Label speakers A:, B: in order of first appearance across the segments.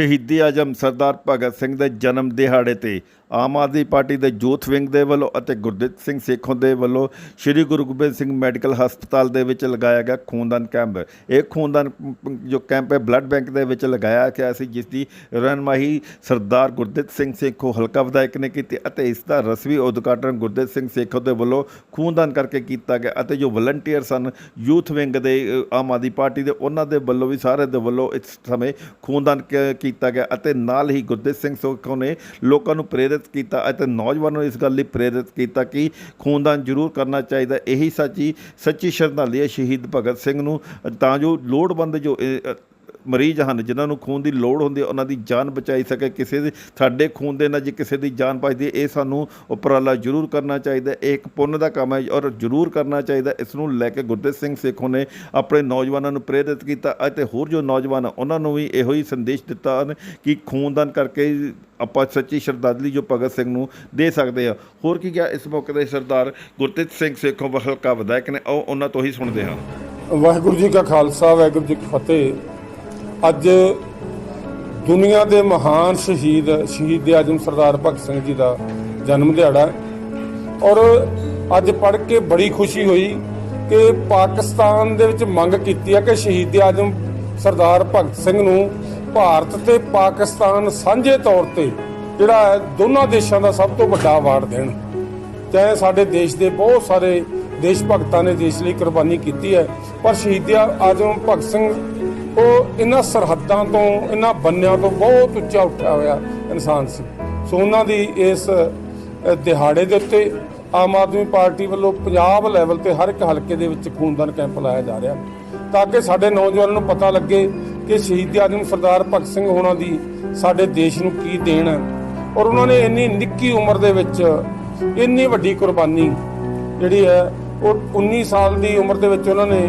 A: ਸ਼ਹੀਦੀ ਆਜਮ ਸਰਦਾਰ ਭਗਤ ਸਿੰਘ ਦੇ ਜਨਮ ਦਿਹਾੜੇ ਤੇ ਆਮ ਆਦਮੀ ਪਾਰਟੀ ਦੇ ਯੂਥ ਵਿੰਗ ਦੇ ਵੱਲੋਂ ਅਤੇ ਗੁਰਦਿੱਤ ਸਿੰਘ ਸੇਖੋਂ ਦੇ ਵੱਲੋਂ ਸ੍ਰੀ ਗੁਰੂ ਗੋਬਿੰਦ ਸਿੰਘ ਮੈਡੀਕਲ ਹਸਪਤਾਲ ਦੇ ਵਿੱਚ ਲਗਾਇਆ ਗਿਆ ਖੂਨਦਾਨ ਕੈਂਪ। ਇਹ ਖੂਨਦਾਨ ਜੋ ਕੈਂਪ ਹੈ, ਬਲੱਡ ਬੈਂਕ ਦੇ ਵਿੱਚ ਲਗਾਇਆ ਗਿਆ ਸੀ, ਜਿਸ ਦੀ ਰਹਿਨਮਾਈ ਸਰਦਾਰ ਗੁਰਦਿੱਤ ਸਿੰਘ ਸੇਖੋਂ ਹਲਕਾ ਵਿਧਾਇਕ ਨੇ ਕੀਤੀ ਅਤੇ ਇਸ ਦਾ ਰਸਮੀ ਉਦਘਾਟਨ ਗੁਰਦਿੱਤ ਸਿੰਘ ਸੇਖੋਂ ਦੇ ਵੱਲੋਂ ਖੂਨਦਾਨ ਕਰਕੇ ਕੀਤਾ ਗਿਆ ਅਤੇ ਜੋ ਵਲੰਟੀਅਰ ਸਨ ਯੂਥ ਵਿੰਗ ਦੇ ਆਮ ਆਦਮੀ ਪਾਰਟੀ ਦੇ, ਉਹਨਾਂ ਦੇ ਵੱਲੋਂ ਵੀ ਸਾਰੇ ਦੇ ਵੱਲੋਂ ਇਸ ਸਮੇਂ ਖੂਨਦਾਨ ਕੀ ਕੀਤਾ ਗਿਆ ਅਤੇ ਨਾਲ ਹੀ ਗੁਰਦਿੱਤ ਸਿੰਘ ਸੇਖੋਂ ਨੇ ਲੋਕਾਂ ਨੂੰ ਪ੍ਰੇਰਿਤ ਕੀਤਾ ਅਤੇ ਨੌਜਵਾਨਾਂ ਨੂੰ ਇਸ ਗੱਲ ਲਈ ਪ੍ਰੇਰਿਤ ਕੀਤਾ ਕਿ ਖੂਨਦਾਨ ਜ਼ਰੂਰ ਕਰਨਾ ਚਾਹੀਦਾ। ਇਹੀ ਸੱਚੀ ਸੱਚੀ ਸ਼ਰਧਾਂਜਲੀ ਹੈ ਸ਼ਹੀਦ ਭਗਤ ਸਿੰਘ ਨੂੰ। ਤਾਂ ਜੋ ਲੋੜਵੰਦ ਜੋ ਮਰੀਜ਼ ਹਨ ਜਿਨ੍ਹਾਂ ਨੂੰ ਖੂਨ ਦੀ ਲੋੜ ਹੁੰਦੀ ਹੈ ਉਹਨਾਂ ਦੀ ਜਾਨ ਬਚਾਈ ਸਕੇ। ਕਿਸੇ ਦੇ ਸਾਡੇ ਖੂਨ ਦੇ ਨਾਲ ਜੇ ਕਿਸੇ ਦੀ ਜਾਨ ਬਚਦੀ ਹੈ ਇਹ ਸਾਨੂੰ ਉਪਰਾਲਾ ਜ਼ਰੂਰ ਕਰਨਾ ਚਾਹੀਦਾ ਇਹ ਇੱਕ ਪੁੰਨ ਦਾ ਕੰਮ ਹੈ ਔਰ ਜ਼ਰੂਰ ਕਰਨਾ ਚਾਹੀਦਾ ਇਸ ਨੂੰ ਲੈ ਕੇ ਗੁਰਦੇਵ ਸਿੰਘ ਸੇਖੋਂ ਨੇ ਆਪਣੇ ਨੌਜਵਾਨਾਂ ਨੂੰ ਪ੍ਰੇਰਿਤ ਕੀਤਾ ਅਤੇ ਹੋਰ ਜੋ ਨੌਜਵਾਨ ਆ, ਉਹਨਾਂ ਨੂੰ ਵੀ ਇਹੋ ਹੀ ਸੰਦੇਸ਼ ਦਿੱਤਾ ਹਨ ਕਿ ਖੂਨਦਾਨ ਕਰਕੇ ਆਪਾਂ ਸੱਚੀ ਸ਼ਰਧਾਂਜਲੀ ਜੋ ਭਗਤ ਸਿੰਘ ਨੂੰ ਦੇ ਸਕਦੇ ਆ ਹੋਰ ਕੀ ਕਿਹਾ ਇਸ ਮੌਕੇ ਤੇ ਸਰਦਾਰ ਗੁਰਤੇਜ ਸਿੰਘ ਸੇਖੋਂ ਹਲਕਾ ਵਿਧਾਇਕ ਨੇ। ਉਹ ਉਹਨਾਂ ਤੋਂ ਹੀ ਸੁਣਦੇ ਹਾਂ।
B: ਵਾਹਿਗੁਰੂ ਜੀ ਕਾ ਖਾਲਸਾ ਵਾਹਿਗੁਰੂ ਜੀ ਕੀ ਫਤਿਹ। ਅੱਜ ਦੁਨੀਆ ਦੇ ਮਹਾਨ ਸ਼ਹੀਦ ਸ਼ਹੀਦ ਆਜਮ ਸਰਦਾਰ ਭਗਤ ਸਿੰਘ ਜੀ ਦਾ ਜਨਮ ਦਿਹਾੜਾ ਔਰ ਅੱਜ ਪੜ੍ਹ ਕੇ ਬੜੀ ਖੁਸ਼ੀ ਹੋਈ ਕਿ ਪਾਕਿਸਤਾਨ ਦੇ ਵਿੱਚ ਮੰਗ ਕੀਤੀ ਹੈ ਕਿ ਸ਼ਹੀਦ ਆਜਮ ਸਰਦਾਰ ਭਗਤ ਸਿੰਘ ਨੂੰ ਭਾਰਤ ਤੇ ਪਾਕਿਸਤਾਨ ਸਾਂਝੇ ਤੌਰ ਤੇ ਜਿਹੜਾ ਹੈ, ਦੋਨਾਂ ਦੇਸ਼ਾਂ ਦਾ ਸਭ ਤੋਂ ਵੱਡਾ ਅਵਾਰਡ ਦੇਣ। ਚਾਹੇ ਸਾਡੇ ਦੇਸ਼ ਦੇ ਬਹੁਤ ਸਾਰੇ ਦੇਸ਼ ਭਗਤਾਂ ਨੇ ਦੇਸ਼ ਲਈ ਕੁਰਬਾਨੀ ਕੀਤੀ ਹੈ। ਪਰ ਸ਼ਹੀਦ ਆਜਮ ਭਗਤ ਸਿੰਘ ਉਹ ਇਹਨਾਂ ਸਰਹੱਦਾਂ ਤੋਂ, ਇਹਨਾਂ ਬੰਨਿਆਂ ਤੋਂ ਬਹੁਤ ਉੱਚਾ ਉੱਠਿਆ ਹੋਇਆ ਇਨਸਾਨ ਸੀ। ਸੋ ਉਹਨਾਂ ਦੀ ਇਸ ਦਿਹਾੜੇ ਦੇ ਉੱਤੇ ਆਮ ਆਦਮੀ ਪਾਰਟੀ ਵੱਲੋਂ ਪੰਜਾਬ ਲੈਵਲ ਤੇ ਹਰ ਇੱਕ ਹਲਕੇ ਦੇ ਵਿੱਚ ਖੂਨਦਾਨ ਕੈਂਪ ਲਾਇਆ ਜਾ ਰਿਹਾ। ਤਾਂ ਕਿ ਸਾਡੇ ਨੌਜਵਾਨਾਂ ਨੂੰ ਪਤਾ ਲੱਗੇ ਕਿ ਸ਼ਹੀਦ ਆਜਮ ਸਰਦਾਰ ਭਗਤ ਸਿੰਘ ਹੋਣਾ ਦੀ ਸਾਡੇ ਦੇਸ਼ ਨੂੰ ਕੀ ਦੇਣ। ਹੈ ਔਰ ਉਹਨਾਂ ਨੇ ਇੰਨੀ ਨਿੱਕੀ ਉਮਰ ਦੇ ਵਿੱਚ ਇੰਨੀ ਵੱਡੀ ਕੁਰਬਾਨੀ ਜਿਹੜੀ ਹੈ, ਉਹ 19 ਸਾਲ ਦੀ ਉਮਰ ਦੇ ਵਿੱਚ ਉਹਨਾਂ ਨੇ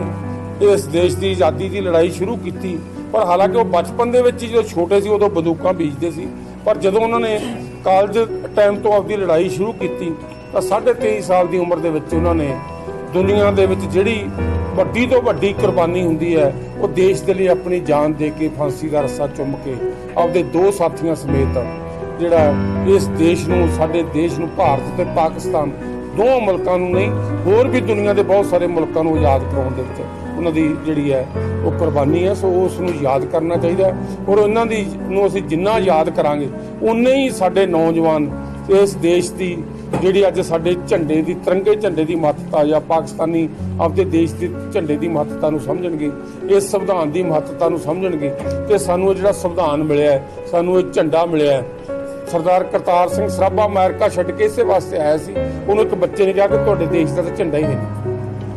B: ਇਸ ਦੇਸ਼ ਦੀ ਆਜ਼ਾਦੀ ਦੀ ਲੜਾਈ ਸ਼ੁਰੂ ਕੀਤੀ। ਪਰ ਹਾਲਾਂਕਿ ਉਹ ਬਚਪਨ ਦੇ ਵਿੱਚ ਹੀ ਜਦੋਂ ਛੋਟੇ ਸੀ, ਉਦੋਂ ਬੰਦੂਕਾਂ ਬੀਜਦੇ ਸੀ। ਪਰ ਜਦੋਂ ਉਹਨਾਂ ਨੇ ਕਾਲਜ ਟਾਈਮ ਤੋਂ ਆਪਦੀ ਲੜਾਈ ਸ਼ੁਰੂ ਕੀਤੀ, ਤਾਂ 23.5 ਸਾਲ ਦੀ ਉਮਰ ਦੇ ਵਿੱਚ ਉਹਨਾਂ ਨੇ ਦੁਨੀਆ ਦੇ ਵਿੱਚ ਜਿਹੜੀ ਵੱਡੀ ਤੋਂ ਵੱਡੀ ਕੁਰਬਾਨੀ ਹੁੰਦੀ ਹੈ, ਉਹ ਦੇਸ਼ ਦੇ ਲਈ ਆਪਣੀ ਜਾਨ ਦੇ ਕੇ, ਫਾਂਸੀ ਦਾ ਰੱਸਾ ਚੁੰਮ ਕੇ ਆਪਦੇ ਦੋ ਸਾਥੀਆਂ ਸਮੇਤ ਜਿਹੜਾ ਇਸ ਦੇਸ਼ ਨੂੰ, ਸਾਡੇ ਦੇਸ਼ ਨੂੰ, ਭਾਰਤ ਤੇ ਪਾਕਿਸਤਾਨ ਦੋਵਾਂ ਮੁਲਕਾਂ ਨੂੰ ਨਹੀਂ, ਹੋਰ ਵੀ ਦੁਨੀਆ ਦੇ ਬਹੁਤ ਸਾਰੇ ਮੁਲਕਾਂ ਨੂੰ ਆਜ਼ਾਦ ਕਰਾਉਣ ਦੇ ਵਿੱਚ ਉਹਨਾਂ ਦੀ ਜਿਹੜੀ ਹੈ ਉਹ ਕੁਰਬਾਨੀ ਹੈ, ਸੋ ਉਸ ਨੂੰ ਯਾਦ ਕਰਨਾ ਚਾਹੀਦਾ ਔਰ ਉਹਨਾਂ ਦੀ ਨੂੰ ਅਸੀਂ ਜਿੰਨਾ ਯਾਦ ਕਰਾਂਗੇ, ਉਨੇ ਹੀ ਸਾਡੇ ਨੌਜਵਾਨ ਇਸ ਦੇਸ਼ ਦੀ ਜਿਹੜੀ ਅੱਜ ਸਾਡੇ ਝੰਡੇ ਦੀ, ਤਿਰੰਗੇ ਝੰਡੇ ਦੀ ਮਹੱਤਤਾ ਜਾਂ ਪਾਕਿਸਤਾਨੀ ਆਪਦੇ ਦੇਸ਼ ਦੇ ਝੰਡੇ ਦੀ ਮਹੱਤਤਾ ਨੂੰ ਸਮਝਣਗੇ, ਇਸ ਸੰਵਿਧਾਨ ਦੀ ਮਹੱਤਤਾ ਨੂੰ ਸਮਝਣਗੇ ਕਿ ਸਾਨੂੰ ਇਹ ਜਿਹੜਾ ਸੰਵਿਧਾਨ ਮਿਲਿਆ ਸਾਨੂੰ ਇਹ ਝੰਡਾ ਮਿਲਿਆ ਸਰਦਾਰ ਕਰਤਾਰ ਸਿੰਘ ਸਰਾਭਾ ਅਮਰੀਕਾ ਛੱਡ ਕੇ ਇਸੇ ਵਾਸਤੇ ਆਇਆ ਸੀ। ਉਹਨੂੰ ਇੱਕ ਬੱਚੇ ਨੇ ਕਿਹਾ ਕਿ ਤੁਹਾਡੇ ਦੇਸ਼ ਦਾ ਤਾਂ ਝੰਡਾ ਹੀ ਨਹੀਂ।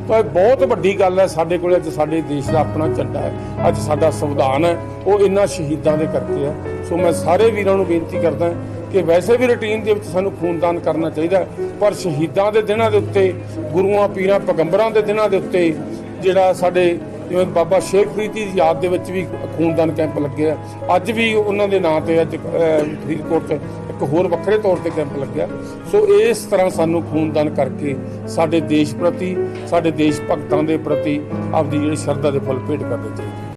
B: ਤਾਂ ਇਹ ਬਹੁਤ ਵੱਡੀ ਗੱਲ ਹੈ, ਸਾਡੇ ਕੋਲ ਅੱਜ ਸਾਡੇ ਦੇਸ਼ ਦਾ ਆਪਣਾ ਝੰਡਾ ਹੈ। ਅੱਜ ਸਾਡਾ ਸੰਵਿਧਾਨ ਹੈ, ਉਹ ਇਹਨਾਂ ਸ਼ਹੀਦਾਂ ਦੇ ਕਰਕੇ ਹੈ। ਸੋ ਮੈਂ ਸਾਰੇ ਵੀਰਾਂ ਨੂੰ ਬੇਨਤੀ ਕਰਦਾ ਕਿ ਵੈਸੇ ਵੀ ਰੁਟੀਨ ਦੇ ਵਿੱਚ ਸਾਨੂੰ ਖੂਨਦਾਨ ਕਰਨਾ ਚਾਹੀਦਾ ਪਰ ਸ਼ਹੀਦਾਂ ਦੇ ਦਿਨਾਂ ਦੇ ਉੱਤੇ, ਗੁਰੂਆਂ, ਪੀਰਾਂ, ਪੈਗੰਬਰਾਂ ਦੇ ਦਿਨਾਂ ਦੇ ਉੱਤੇ ਜਿਹੜਾ ਸਾਡੇ ਜਿਵੇਂ ਬਾਬਾ ਸ਼ੇਖ ਫਰੀਦ ਦੀ ਯਾਦ ਦੇ ਵਿੱਚ ਵੀ ਖੂਨਦਾਨ ਕੈਂਪ ਲੱਗੇ ਆ। ਅੱਜ ਵੀ ਉਹਨਾਂ ਦੇ ਨਾਂ ਤੇ ਅੱਜ ਫਰੀਦਕੋਟ 'ਚ ਇੱਕ ਹੋਰ ਵੱਖਰੇ ਤੌਰ ਤੇ ਕੈਂਪ ਲੱਗਿਆ। ਸੋ ਇਸ ਤਰ੍ਹਾਂ ਸਾਨੂੰ ਖੂਨਦਾਨ ਕਰਕੇ ਸਾਡੇ ਦੇਸ਼ ਪ੍ਰਤੀ, ਸਾਡੇ ਦੇਸ਼ ਭਗਤਾਂ ਦੇ ਪ੍ਰਤੀ ਆਪਦੀ ਜਿਹੜੀ ਸ਼ਰਧਾ ਦੇ ਫੁੱਲ ਭੇਟ ਕਰਨੇ ਚਾਹੀਦੇ